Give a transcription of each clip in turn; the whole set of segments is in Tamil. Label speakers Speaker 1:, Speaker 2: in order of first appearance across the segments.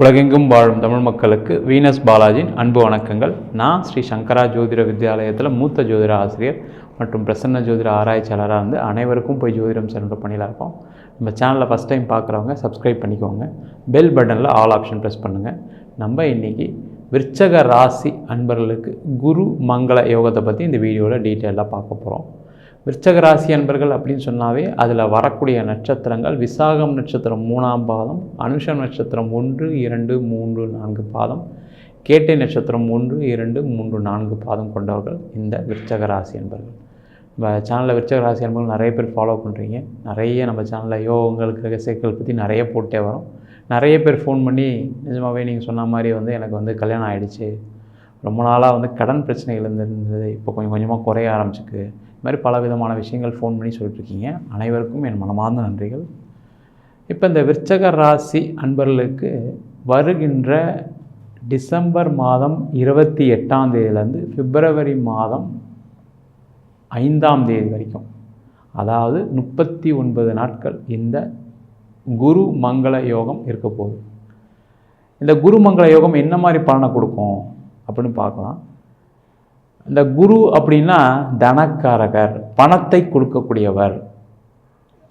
Speaker 1: உலகெங்கும் வாழும் தமிழ் மக்களுக்கு வீனஸ் பாலாஜியின் அன்பு வணக்கங்கள். நான் ஸ்ரீ சங்கரா ஜோதிட வித்யாலயத்தில் மூத்த ஜோதிட ஆசிரியர் மற்றும் பிரசன்ன ஜோதிட ஆராய்ச்சியாளராக இருந்து அனைவருக்கும் போய் ஜோதிடம் சென்ற பணியில் இருக்கோம். நம்ம சேனலில் ஃபஸ்ட் டைம் பார்க்குறவங்க சப்ஸ்கிரைப் பண்ணிக்கோங்க. பெல் பட்டனில் ஆல் ஆப்ஷன் ப்ரெஸ் பண்ணுங்கள் நம்ம இன்றைக்கி விருச்சக ராசி அன்பர்களுக்கு குரு மங்கள யோகத்தை பற்றி இந்த வீடியோவில் டீட்டெயிலாக பார்க்க போகிறோம் விருச்சக ராசி அன்பர்கள் அப்படின்னு சொன்னாவே அதில் வரக்கூடிய நட்சத்திரங்கள் விசாகம் நட்சத்திரம் மூணாம் பாதம் அனுஷம் நட்சத்திரம் ஒன்று இரண்டு மூன்று நான்கு பாதம் கேட்டை நட்சத்திரம் ஒன்று இரண்டு மூன்று நான்கு பாதம் கொண்டவர்கள் இந்த விருச்சக ராசி அன்பர்கள். நம்ம சேனலில் விருச்சக ராசி அன்பர்கள் நிறைய பேர் ஃபாலோ பண்ணுறீங்க நிறைய நம்ம சேனலில் யோகங்களுக்கு ரகசியங்கள் பற்றி நிறைய போட்டே வரும். நிறைய பேர் ஃபோன் பண்ணி நிஜமாகவே நீங்கள் சொன்ன மாதிரி வந்து எனக்கு வந்து கல்யாணம் ஆகிடுச்சு ரொம்ப நாளாக வந்து கடன் பிரச்சனைகள் இருந்திருந்தது. இப்போ கொஞ்சம் கொஞ்சமாக குறைய ஆரம்பிச்சிக்கு இது மாதிரி பல விதமான விஷயங்கள் ஃபோன் பண்ணி சொல்லிட்டுருக்கீங்க. அனைவருக்கும் என் மனமார்ந்த நன்றிகள். இப்போ இந்த விற்சக ராசி அன்பர்களுக்கு வருகின்ற டிசம்பர் மாதம் இருபத்தி எட்டாம் தேதியிலேருந்து பிப்ரவரி மாதம் ஐந்தாம் தேதி வரைக்கும். அதாவது முப்பத்தி ஒன்பது நாட்கள் இந்த குரு மங்கள யோகம் இருக்க போகுது. இந்த குரு மங்கள யோகம் என்ன மாதிரி பலனை கொடுக்கும் அப்படின்னு பார்க்கலாம். இந்த குரு அப்படின்னா தனக்காரகர் பணத்தை கொடுக்கக்கூடியவர்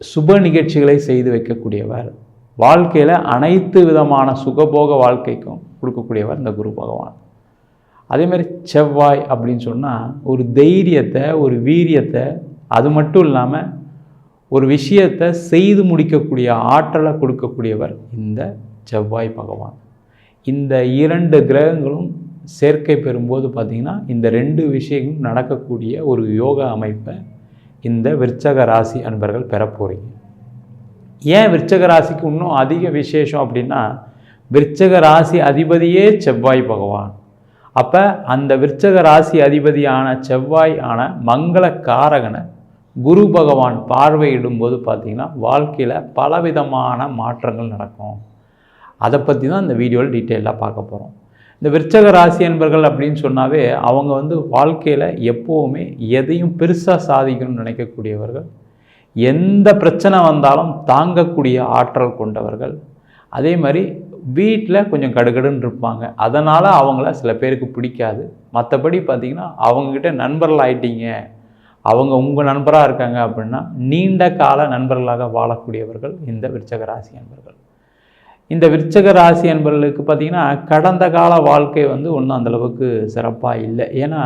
Speaker 1: சுப நிகழ்ச்சிகளை செய்து வைக்கக்கூடியவர். வாழ்க்கையில் அனைத்து விதமான சுகபோக வாழ்க்கைக்கும் கொடுக்கக்கூடியவர் இந்த குரு பகவான். அதேமாதிரி செவ்வாய் அப்படின்னு சொன்னால் ஒரு தைரியத்தை ஒரு வீரியத்தை அது மட்டும் இல்லாமல் ஒரு விஷயத்தை செய்து முடிக்கக்கூடிய ஆற்றலை கொடுக்கக்கூடியவர் இந்த செவ்வாய் பகவான். இந்த இரண்டு கிரகங்களும் சேர்க்கை பெறும்போது பார்த்திங்கன்னா இந்த ரெண்டு விஷயங்களும் நடக்கக்கூடிய ஒரு யோகா அமைப்பை இந்த விற்சக ராசி அன்பர்கள் பெற போகிறீங்க ஏன் விற்சக ராசிக்கு இன்னும் அதிக விசேஷம் அப்படின்னா விற்சக ராசி அதிபதியே செவ்வாய் பகவான். அப்போ அந்த விற்சக ராசி அதிபதியான செவ்வாய் ஆன மங்கள காரகனை குரு பகவான் பார்வையிடும்போது பார்த்திங்கன்னா வாழ்க்கையில் பலவிதமான மாற்றங்கள் நடக்கும். அதை பற்றி தான் இந்த வீடியோவில் டீட்டெயிலாக பார்க்க போகிறோம் இந்த விற்சக ராசி என்பர்கள் அப்படின்னு சொன்னாவே அவங்க வந்து வாழ்க்கையில் எப்போவுமே எதையும் பெருசாக சாதிக்கணும்னு நினைக்கக்கூடியவர்கள். எந்த பிரச்சனை வந்தாலும் தாங்கக்கூடிய ஆற்றல் கொண்டவர்கள். அதே மாதிரி வீட்டில் கொஞ்சம் கடுகடுன்னு இருப்பாங்க. அதனால் அவங்கள சில பேருக்கு பிடிக்காது. மற்றபடி பார்த்திங்கன்னா அவங்கக்கிட்ட நண்பர்கள் ஆயிட்டீங்க. அவங்க உங்கள் நண்பராக இருக்காங்க அப்படின்னா நீண்ட கால நண்பர்களாக வாழக்கூடியவர்கள் இந்த விருச்சக ராசி நண்பர்கள் இந்த விருச்சக ராசி என்பவர்களுக்கு பார்த்திங்கன்னா கடந்த கால வாழ்க்கை வந்து ஒன்றும் அந்தளவுக்கு சிறப்பாக இல்லை. ஏன்னா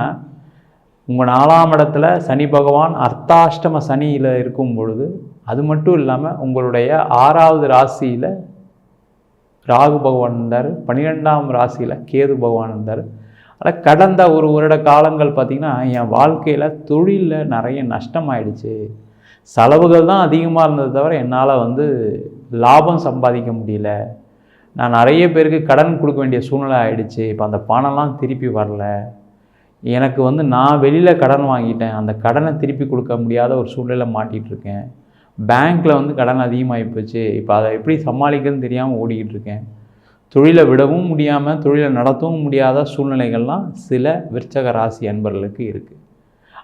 Speaker 1: உங்கள் நாலாம் இடத்துல சனி பகவான் அர்த்தாஷ்டம சனியில் இருக்கும் பொழுது அது மட்டும் இல்லாமல் உங்களுடைய ஆறாவது ராசியில் ராகு பகவான் இருந்தார் பன்னிரெண்டாம் ராசியில் கேது பகவான் இருந்தார். ஆனால் கடந்த ஒரு வருட காலங்கள் பார்த்திங்கன்னா என் வாழ்க்கையில் தொழிலில் நிறைய நஷ்டம் ஆயிடுச்சு செலவுகள் தான் அதிகமாக இருந்தது தவிர என்னால் வந்து லாபம் சம்பாதிக்க முடியல. நான் நிறைய பேருக்கு கடன் கொடுக்க வேண்டிய சூழ்நிலை ஆகிடுச்சு இப்போ அந்த பணம்லாம் திருப்பி வரல. எனக்கு வந்து நான் வெளியில் கடன் வாங்கிட்டேன். அந்த கடனை திருப்பி கொடுக்க முடியாத ஒரு சூழ்நிலை மாட்டிகிட்ருக்கேன் பேங்க்கில் வந்து கடன் அதிகமாகி போச்சு. இப்போ அதை எப்படி சமாளிக்கிறதுன்னு தெரியாமல் ஓடிக்கிட்டு இருக்கேன். தொழிலை விடவும் முடியாமல் தொழிலை நடத்தவும் முடியாத சூழ்நிலைகள்லாம் சில விற்சக ராசி அன்பர்களுக்கு இருக்குது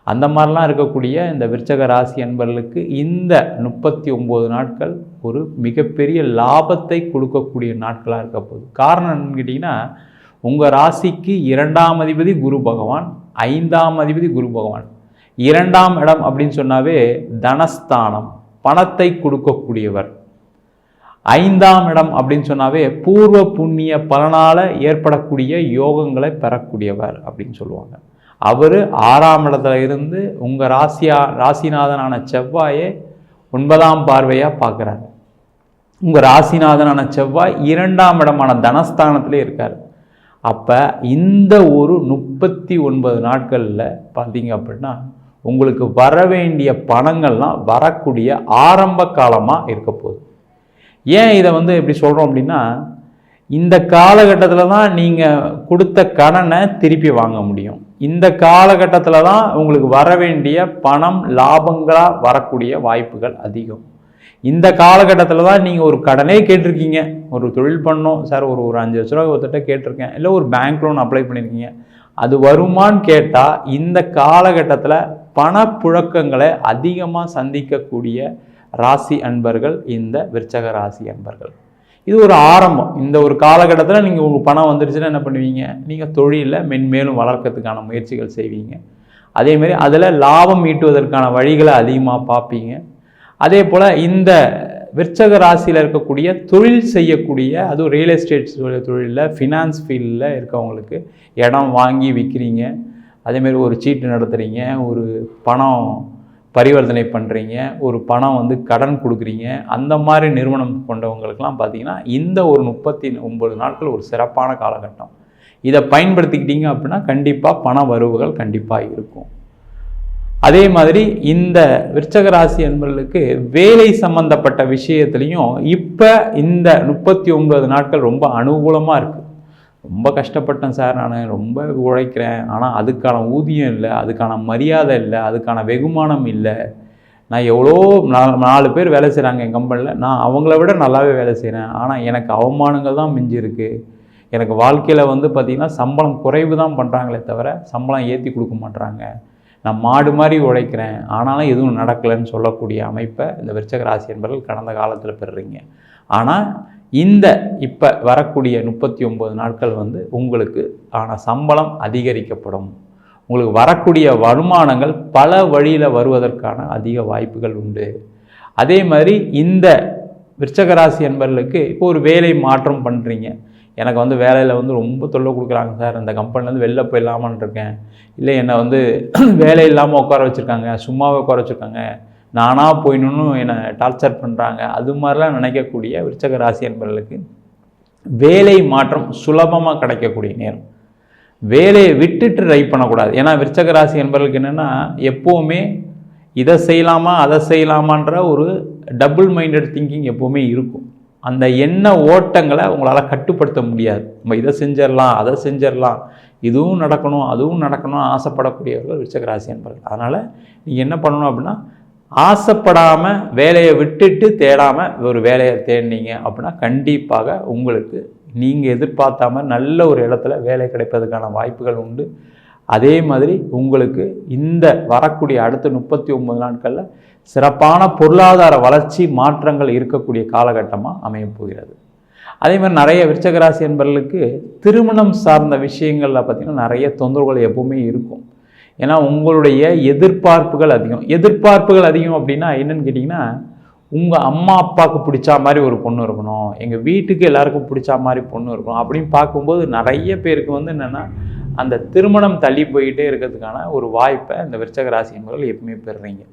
Speaker 1: அந்த மாதிரிலாம் இருக்கக்கூடிய இந்த விருச்சக ராசி அன்பர்களுக்கு இந்த முப்பத்தி ஒம்பது நாட்கள் ஒரு மிகப்பெரிய லாபத்தை கொடுக்கக்கூடிய நாட்களாக இருக்க போகுது. காரணம் என்னன்னு கேட்டிங்கன்னா உங்கள் ராசிக்கு இரண்டாம் அதிபதி குரு பகவான் ஐந்தாம் அதிபதி குரு பகவான். இரண்டாம் இடம் அப்படின்னு சொன்னாவே தனஸ்தானம் பணத்தை கொடுக்கக்கூடியவர். ஐந்தாம் இடம் அப்படின்னு சொன்னாவே பூர்வ புண்ணிய பலனால் ஏற்படக்கூடிய யோகங்களை பெறக்கூடியவர் அப்படின்னு சொல்லுவாங்க. அவர் ஆறாம் இடத்துல இருந்து உங்கள் ராசியா ராசிநாதனான செவ்வாயை ஒன்பதாம் பார்வையாக பார்க்குறாரு. உங்கள் ராசிநாதனான செவ்வாய் இரண்டாம் இடமான தனஸ்தானத்திலே இருக்கார். அப்போ இந்த ஒரு முப்பத்தி ஒன்பது நாட்களில் பார்த்தீங்க அப்படின்னா உங்களுக்கு வர வேண்டிய பணங்கள்லாம் வரக்கூடிய ஆரம்ப காலமாக இருக்க போகுது. ஏன் இதை வந்து எப்படி சொல்கிறோம் அப்படின்னா இந்த காலகட்டத்தில் தான் நீங்கள் கொடுத்த கடனை திருப்பி வாங்க முடியும். இந்த காலகட்டத்தில் தான் உங்களுக்கு வர வேண்டிய பணம் லாபங்களாக வரக்கூடிய வாய்ப்புகள் அதிகம். இந்த காலகட்டத்தில் தான் நீங்கள் ஒரு கடனே கேட்டிருக்கீங்க. ஒரு தொழில் பண்ணோம் சார் ஒரு ஒரு அஞ்சு லட்ச ரூபா ஒருத்தட்ட கேட்டிருக்கேன். இல்லை ஒரு பேங்க் லோன் அப்ளை பண்ணியிருக்கீங்க. அது வருமான்னு கேட்டால் இந்த காலகட்டத்தில் பணப்புழக்கங்களை அதிகமாக சந்திக்கக்கூடிய ராசி அன்பர்கள் இந்த விற்சக ராசி அன்பர்கள். இது ஒரு ஆரம்பம். இந்த ஒரு காலகட்டத்தில் நீங்கள் உங்கள் பணம் வந்துருச்சுன்னா என்ன பண்ணுவீங்க? நீங்கள் தொழிலில் மென்மேலும் வளர்க்கறதுக்கான முயற்சிகள் செய்வீங்க. அதேமாரி அதில் லாபம் ஈட்டுவதற்கான வழிகளை அதிகமாக பார்ப்பீங்க. அதே போல் இந்த விற்சக ராசியில் இருக்கக்கூடிய தொழில் செய்யக்கூடிய அதுவும் ரியல் எஸ்டேட் தொழிலில் ஃபினான்ஸ் ஃபீல்டில் இருக்கவங்களுக்கு இடம் வாங்கி விற்கிறீங்க அதேமாரி ஒரு சீட்டு நடத்துகிறீங்க ஒரு பணம் பரிவர்த்தனை பண்ணுறீங்க ஒரு பணம் வந்து கடன் கொடுக்குறீங்க அந்த மாதிரி நிறுவனம் கொண்டவங்களுக்கெல்லாம் பார்த்தீங்கன்னா இந்த ஒரு முப்பத்தி ஒம்பது நாட்கள் ஒரு சிறப்பான காலகட்டம். இதை பயன்படுத்திக்கிட்டீங்க அப்படின்னா கண்டிப்பாக பண வரவுகள் கண்டிப்பாக இருக்கும். அதே மாதிரி இந்த விருச்சக ராசி என்பவர்களுக்கு வேலை சம்பந்தப்பட்ட விஷயத்துலையும் இப்போ இந்த முப்பத்தி ஒன்பது நாட்கள் ரொம்ப அனுகூலமாக இருக்குது ரொம்ப கஷ்டப்பட்டேன் சார் நான் ரொம்ப உழைக்கிறேன். ஆனால் அதுக்கான ஊதியம் இல்லை அதுக்கான மரியாதை இல்லை அதுக்கான வெகுமானம் இல்லை. நான் எவ்வளோ நா- நாலு பேர் வேலை செய்கிறாங்க என் கம்பெனியில் நான் அவங்கள விட நல்லாவே வேலை செய்கிறேன் ஆனால் எனக்கு அவமானங்கள் தான் மிஞ்சிருக்கு. எனக்கு வாழ்க்கையில் வந்து பார்த்திங்கன்னா சம்பளம் குறைவு தான் பண்ணுறாங்களே தவிர சம்பளம் ஏற்றி கொடுக்க மாட்றாங்க. நான் மாடு மாதிரி உழைக்கிறேன். ஆனாலும் எதுவும் நடக்கலைன்னு சொல்லக்கூடிய அமைப்பை இந்த விருச்சக ராசி என்பவர்கள் கடந்த காலத்தில் பெறுறீங்க. ஆனால் இந்த இப்போ வரக்கூடிய முப்பத்தி ஒம்பது நாட்கள் வந்து உங்களுக்கு ஆன சம்பளம் அதிகரிக்கப்படும். உங்களுக்கு வரக்கூடிய வருமானங்கள் பல வழியில் வருவதற்கான அதிக வாய்ப்புகள் உண்டு. அதே மாதிரி இந்த விற்சகராசி என்பர்களுக்கு என்பவர்களுக்கு இப்போ ஒரு வேலை மாற்றம் பண்ணுறீங்க எனக்கு வந்து வேலையில் வந்து ரொம்ப தொல்லை கொடுக்குறாங்க சார். இந்த கம்பெனிலேருந்து வெளில போயிடலாமான் இருக்கேன். இல்லை என்னை வந்து வேலை இல்லாமல் உட்கார வச்சுருக்காங்க. சும்மாவே உட்கார வச்சுருக்காங்க. நானாக போயிடணும்னு என்னை டார்ச்சர் பண்ணுறாங்க அது மாதிரிலாம் நினைக்கக்கூடிய விருச்சக ராசி என்பவர்களுக்கு வேலை மாற்றம் சுலபமாக கிடைக்கக்கூடிய நேரம். வேலையை விட்டுட்டு ட்ரை பண்ணக்கூடாது. ஏன்னா விருச்சக ராசி என்பவர்களுக்கு என்னென்னா எப்போவுமே இதை செய்யலாமா அதை செய்யலாமான்ற ஒரு டபுள் மைண்டட் திங்கிங் எப்போவுமே இருக்கும். அந்த எண்ண ஓட்டங்களை உங்களால் கட்டுப்படுத்த முடியாது. நம்ம இதை செஞ்சிடலாம் அதை செஞ்சிடலாம் இதுவும் நடக்கணும் அதுவும் நடக்கணும் ஆசைப்படக்கூடியவர்கள் விருச்சக ராசி என்பவர்கள் அதனால் நீங்கள் என்ன பண்ணணும் அப்படின்னா ஆசைப்படாமல் வேலையை விட்டுட்டு தேடாமல் ஒரு வேலையை தேடினீங்க அப்படின்னா கண்டிப்பாக உங்களுக்கு நீங்கள் எதிர்பார்த்தாம நல்ல ஒரு இடத்துல வேலை கிடைப்பதற்கான வாய்ப்புகள் உண்டு. அதே மாதிரி உங்களுக்கு இந்த வரக்கூடிய அடுத்த முப்பத்தி ஒன்பது நாட்களில் சிறப்பான பொருளாதார வளர்ச்சி மாற்றங்கள் இருக்கக்கூடிய காலகட்டமாக அமையப் போகிறது. அதே மாதிரி நிறைய விருச்சகராசி என்பவர்களுக்கு திருமணம் சார்ந்த விஷயங்களில் பார்த்திங்கன்னா நிறைய தொந்தரவுகள் எப்பவுமே இருக்கும். ஏன்னா உங்களுடைய எதிர்பார்ப்புகள் அதிகம். எதிர்பார்ப்புகள் அதிகம் அப்படின்னா என்னன்னு கேட்டிங்கன்னா உங்கள் அம்மா அப்பாவுக்கு பிடிச்சா மாதிரி ஒரு பொண்ணு இருக்கணும். எங்கள் வீட்டுக்கு எல்லாருக்கும் பிடிச்சா மாதிரி பொண்ணு இருக்கணும் அப்படின்னு பார்க்கும்போது நிறைய பேருக்கு வந்து என்னென்னா அந்த திருமணம் தள்ளி போயிட்டே இருக்கிறதுக்கான ஒரு வாய்ப்பை இந்த விருச்சக ராசி என்பவர்கள் எப்பவுமே பெறுறீங்க.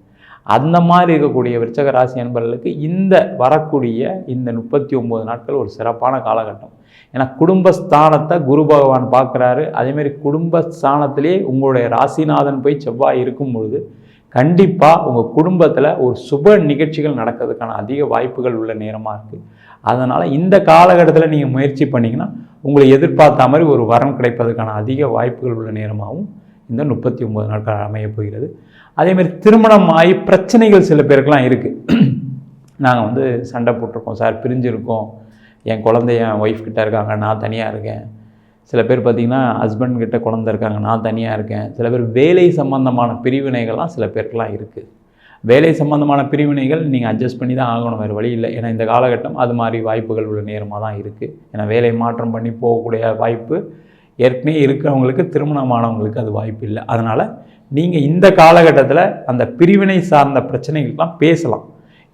Speaker 1: அந்த மாதிரி இருக்கக்கூடிய விருச்சக ராசி நண்பர்களுக்கு இந்த வரக்கூடிய இந்த முப்பத்தி ஒம்பது நாட்கள் ஒரு சிறப்பான காலகட்டம். ஏன்னா குடும்பஸ்தானத்தை குரு பகவான் பார்க்குறாரு. அதேமாரி குடும்பஸ்தானத்திலே உங்களுடைய ராசிநாதன் போய் செவ்வாய் இருக்கும் பொழுது கண்டிப்பாக உங்கள் குடும்பத்தில் ஒரு சுப நிகழ்ச்சிகள் நடக்கிறதுக்கான அதிக வாய்ப்புகள் உள்ள நேரமாக இருக்குது அதனால் இந்த காலகட்டத்தில் நீங்கள் முயற்சி பண்ணிங்கன்னா உங்களை எதிர்பார்த்த மாதிரி ஒரு வரம் கிடைப்பதற்கான அதிக வாய்ப்புகள் உள்ள நேரமாகவும் இந்த முப்பத்தி ஒம்பது நாட்கள் அமையப் போகிறது. அதேமாதிரி திருமணம் ஆகி பிரச்சனைகள் சில பேருக்கெலாம் இருக்குது நாங்கள் வந்து சண்டை போட்டிருக்கோம் சார் பிரிஞ்சிருக்கோம். என் குழந்தை என் ஒய்ஃப் கிட்ட இருக்காங்க நான் தனியாக இருக்கேன். சில பேர் பார்த்திங்கன்னா ஹஸ்பண்ட் கிட்ட குழந்தை இருக்காங்க நான் தனியாக இருக்கேன். சில பேர் வேலை சம்மந்தமான பிரிவினைகள்லாம் சில பேருக்கெலாம் இருக்குது வேலை சம்மந்தமான பிரிவினைகள் நீங்கள் அட்ஜஸ்ட் பண்ணி தான் ஆகணும் வேறு வழி இல்லை. ஏன்னா இந்த காலகட்டம் அது மாதிரி வாய்ப்புகள் உள்ள நேரமாக தான் இருக்குது ஏன்னா வேலை மாற்றம் பண்ணி போகக்கூடிய வாய்ப்பு ஏற்கனவே இருக்கிறவங்களுக்கு திருமணமானவங்களுக்கு அது வாய்ப்பு இல்லை. அதனால் நீங்கள் இந்த காலகட்டத்தில் அந்த பிரிவினை சார்ந்த பிரச்சனைகள்லாம் பேசலாம்.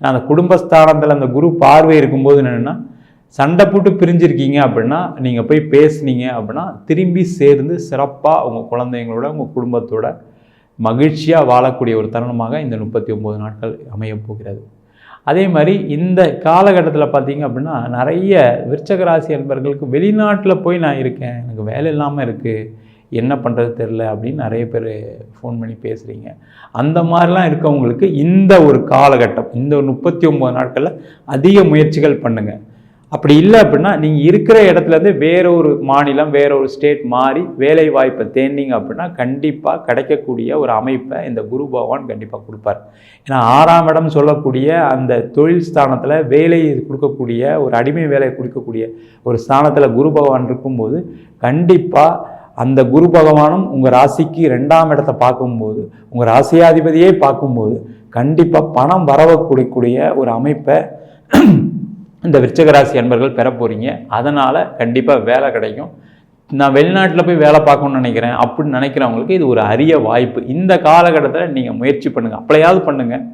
Speaker 1: அந்த குடும்பஸ்தானத்தில் அந்த குரு பார்வை இருக்கும்போது என்னென்னா சண்டை போட்டு பிரிஞ்சிருக்கீங்க அப்படின்னா நீங்கள் போய் பேசுனீங்க அப்படின்னா திரும்பி சேர்ந்து சிறப்பாக உங்கள் குழந்தைங்களோட உங்கள் குடும்பத்தோட மகிழ்ச்சியாக வாழக்கூடிய ஒரு தருணமாக இந்த முப்பத்தி ஒம்பது நாட்கள் அமையப் போகிறது. அதே மாதிரி இந்த காலகட்டத்தில் பார்த்தீங்க அப்படின்னா நிறைய விருச்சக ராசி அன்பர்களுக்கு வெளிநாட்டில் போய் நான் இருக்கேன் எனக்கு வேலை இல்லாமல் இருக்குது என்ன பண்ணுறது தெரில அப்படின்னு நிறைய பேர் ஃபோன் பண்ணி பேசுகிறீங்க அந்த மாதிரிலாம் இருக்கவங்களுக்கு இந்த ஒரு காலகட்டம் இந்த ஒரு முப்பத்தி ஒம்பது நாட்களில் அதிக முயற்சிகள் பண்ணுங்கள் அப்படி இல்லை அப்படின்னா நீங்கள் இருக்கிற இடத்துலேருந்து வேற ஒரு மாநிலம் வேற ஒரு ஸ்டேட் மாறி வேலை வாய்ப்பை தேடினீங்க அப்படின்னா கண்டிப்பாக கிடைக்கக்கூடிய ஒரு அமைப்பை இந்த குரு பகவான் கண்டிப்பாக கொடுப்பார். ஏன்னா ஆறாம் இடம் சொல்லக்கூடிய அந்த தொழில் ஸ்தானத்தில் வேலை கொடுக்கக்கூடிய ஒரு அடிமை வேலையை கொடுக்கக்கூடிய ஒரு ஸ்தானத்தில் குரு பகவான் இருக்கும்போது கண்டிப்பாக அந்த குரு பகவானும் உங்கள் ராசிக்கு ரெண்டாம் இடத்தை பார்க்கும்போது உங்கள் ராசியாதிபதியே பார்க்கும்போது கண்டிப்பாக பணம் வரவக்கூடக்கூடிய ஒரு அமைப்பை இந்த விருச்சகராசி அன்பர்கள் பெற போகிறீங்க அதனால் கண்டிப்பாக வேலை கிடைக்கும். நான் வெளிநாட்டில் போய் வேலை பார்க்கணும்னு நினைக்கிறேன் அப்படின்னு நினைக்கிறவங்களுக்கு இது ஒரு அரிய வாய்ப்பு. இந்த காலகட்டத்தில் நீங்கள் முயற்சி பண்ணுங்கள் அப்ளையாவது பண்ணுங்கள்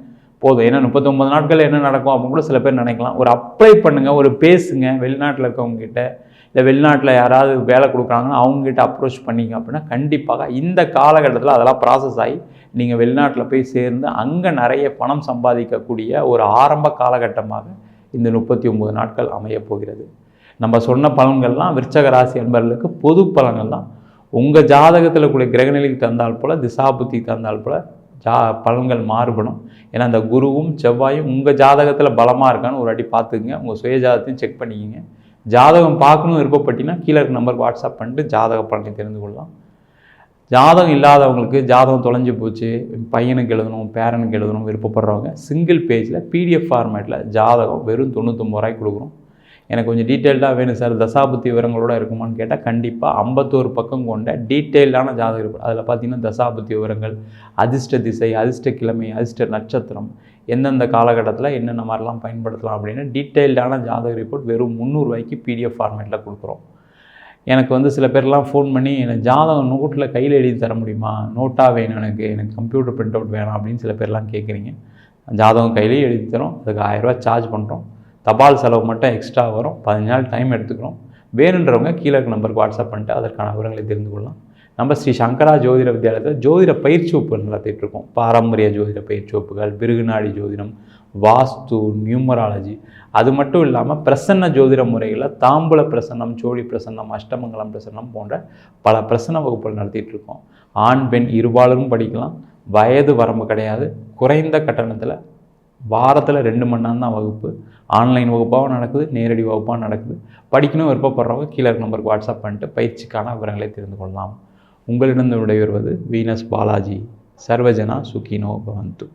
Speaker 1: போதும். ஏன்னா முப்பத்தொம்பது நாட்கள் என்ன நடக்கும் அப்படின்னு கூட சில பேர் நினைக்கலாம். ஒரு அப்ளை பண்ணுங்கள் ஒரு பேசுங்க. வெளிநாட்டில் இருக்கவங்ககிட்ட இல்லை வெளிநாட்டில் யாராவது வேலை கொடுக்குறாங்கன்னா அவங்ககிட்ட அப்ரோச் பண்ணிங்க அப்படின்னா கண்டிப்பாக இந்த காலகட்டத்தில் அதெல்லாம் ப்ராசஸ் ஆகி நீங்கள் வெளிநாட்டில் போய் சேர்ந்து அங்கே நிறைய பணம் சம்பாதிக்கக்கூடிய ஒரு ஆரம்ப காலகட்டமாக இந்த முப்பத்தி ஒம்பது நாட்கள் அமையப் போகிறது. நம்ம சொன்ன பலன்கள்லாம் விருச்சக ராசி என்பவர்களுக்கு பொது பலன்கள் தான் உங்கள் ஜாதகத்தில் கூடிய கிரகநிலைக்கு தந்தால் போல் திசாபுத்தி தந்தால் போல் ஜா பலன்கள் மாறுபடும். ஏன்னா அந்த குருவும் செவ்வாயும் உங்கள் ஜாதகத்தில் பலமாக இருக்கான்னு ஒரு அடி பார்த்துக்குங்க. உங்கள் சுய ஜாதகத்தையும் செக் பண்ணிக்கங்க. ஜாதகம் பார்க்கணும் விருப்பப்பட்டீங்கன்னா கீழே இருக்க நம்பருக்கு வாட்ஸ்அப் பண்ணிட்டு ஜாதக பலனை தெரிந்து கொள்ளலாம். ஜாதகம் இல்லாதவங்களுக்கு ஜாதகம் தொலைஞ்சு போச்சு பையனுக்கு எழுதணும் பேரனுக்கு எழுதணும் விருப்பப்படுறவங்க சிங்கிள் பேஜில் பிடிஎஃப் ஃபார்மேட்டில் ஜாதகம் வெறும் தொண்ணூத்தொம்பது ரூபாய்க்கு கொடுக்குறோம் எனக்கு கொஞ்சம் டீட்டெயில்டாக வேணும் சார் தசாபுத்தி விவரங்களோட இருக்குமான்னு கேட்டால் கண்டிப்பாக ஐம்பத்தோரு பக்கம் கொண்ட டீட்டெயில்டான ஜாதகம் இருக்கும். அதில் பார்த்தீங்கன்னா தசாபுத்தி விவரங்கள் அதிர்ஷ்ட திசை அதிர்ஷ்ட கிழமை அதிர்ஷ்ட நட்சத்திரம் எந்தெந்த காலகட்டத்தில் என்னென்ன மாதிரிலாம் பயன்படுத்தலாம் அப்படின்னு டீட்டெயில்டான ஜாதக ரிப்போர்ட் வெறும் முந்நூறுரூவாய்க்கு பிடிஎஃப் ஃபார்மேட்டில் கொடுக்குறோம். எனக்கு வந்து சில பேர்லாம் ஃபோன் பண்ணி எனக்கு ஜாதகம் நோட்டில் கையில் எழுதி தர முடியுமா? நோட்டாக வேணும் எனக்கு. எனக்கு கம்ப்யூட்டர் பிரிண்ட் அவுட் வேணாம். அப்படின்னு சில பேர்லாம் கேட்குறீங்க. ஜாதகம் கையிலேயே எழுதி தரோம் அதுக்கு ஆயிரரூவா சார்ஜ் பண்ணுறோம் தபால் செலவு மட்டும் எக்ஸ்ட்ரா வரும். பதினஞ்சு நாள் டைம் எடுத்துக்கிறோம். வேணுன்றவங்க கீழே இருக்க நம்பருக்கு வாட்ஸ்அப் பண்ணிட்டு அதற்கான விவரங்களை தெரிந்து கொள்ளலாம். நம்ம ஸ்ரீ சங்கரா ஜோதிட வித்யாலயத்தில் ஜோதிட பயிற்சி வகுப்பு நடத்திட்டுருக்கோம் பாரம்பரிய ஜோதிட பயிற்சி வகுப்புகள் பிருகுநாடி ஜோதிடம் வாஸ்து நியூமராலஜி. அது மட்டும் இல்லாமல் பிரசன்ன ஜோதிட முறையில் தாம்பூல பிரசன்னம் ஜோடி பிரசன்னம் அஷ்டமங்கலம் பிரசன்னம் போன்ற பல பிரசன்ன வகுப்புகள் நடத்திட்டு இருக்கோம். ஆண் பெண் இருபாலரும் படிக்கலாம். வயது வரம்பு கிடையாது. குறைந்த கட்டணத்தில் வாரத்தில் ரெண்டு மணி நேரம் தான் வகுப்பு. ஆன்லைன் வகுப்பாகவும் நடக்குது நேரடி வகுப்பாகவும் நடக்குது. படிக்கணும் விருப்பப்படுறவங்க கீழே இருக்க நம்பருக்கு வாட்ஸ்அப் பண்ணிட்டு பயிற்சிக்கான விவரங்களை தெரிந்து கொள்ளலாம். உங்களிடம் விடைபெறுவது வீனஸ் பாலாஜி. சர்வஜனா சுகினோ பவந்து.